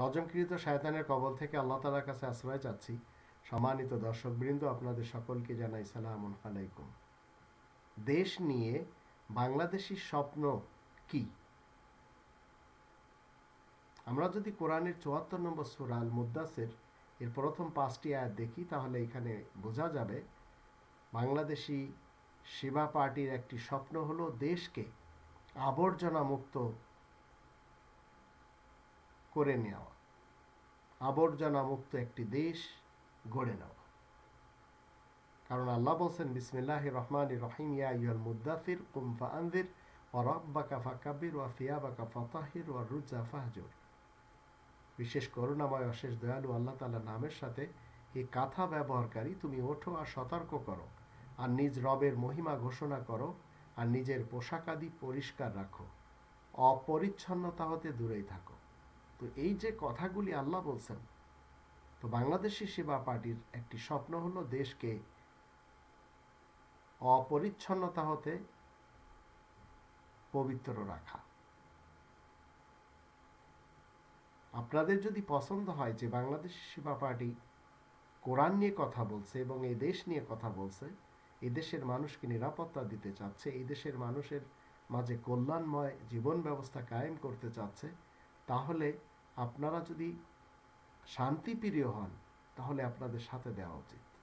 রজমকৃত শায়তানের কবল থেকে আল্লাহ তালার কাছে আশ্রয় চাচ্ছি। সম্মানিত দর্শকবৃন্দ, আপনাদের সকলকে জানাই সালাম আলাইকুম। দেশ নিয়ে বাংলাদেশির স্বপ্ন কি? আমরা যদি কোরআনের চুয়াত্তর নম্বর সুরা আল মুদাসের এর প্রথম পাঁচটি আয়াত দেখি, তাহলে এখানে বোঝা যাবে, বাংলাদেশি সেবা পার্টির একটি স্বপ্ন হলো দেশকে আবর্জনা মুক্ত করে নেওয়া। আবর্জনা মুক্ত একটি দেশ গড়ে নেওয়া। কারণ আল্লাহ বলছেন বিসমিল্লাহ রহমান রহিম, ইয়া মুদাফির কুমফা আনদির ও রব্বাকা ফাকাবির রুজা ফাহজুর। বিশেষ করুণাময়, অশেষ দয়ালু আল্লাহ তাআলা নামের সাথে এই কাথা ব্যবহারকারী তুমি ওঠো আর সতর্ক করো, আর নিজ রবের মহিমা ঘোষণা করো, আর নিজের পোশাকাদি পরিষ্কার রাখো। অপরিচ্ছন্নতা হতে দূরেই থাকো। তো এই যে কথাগুলি আল্লাহ বলছেন, তো বাংলাদেশি সেবা পার্টির একটি স্বপ্ন হলো দেশকে অপরিচ্ছন্নতা হতে পবিত্র রাখা। আপনাদের যদি পছন্দ হয় যে বাংলাদেশ সেবা পার্টি কোরআন নিয়ে কথা বলছে এবং এই দেশ নিয়ে কথা বলছে, এই দেশের মানুষকে নিরাপত্তা দিতে চাচ্ছে, এই দেশের মানুষের মাঝে কল্যাণময় জীবন ব্যবস্থা কায়েম করতে চাচ্ছে, তাহলে আপনারা যদি শান্তিপ্রিয় হন তাহলে আপনাদের সাথে দেওয়া উচিত।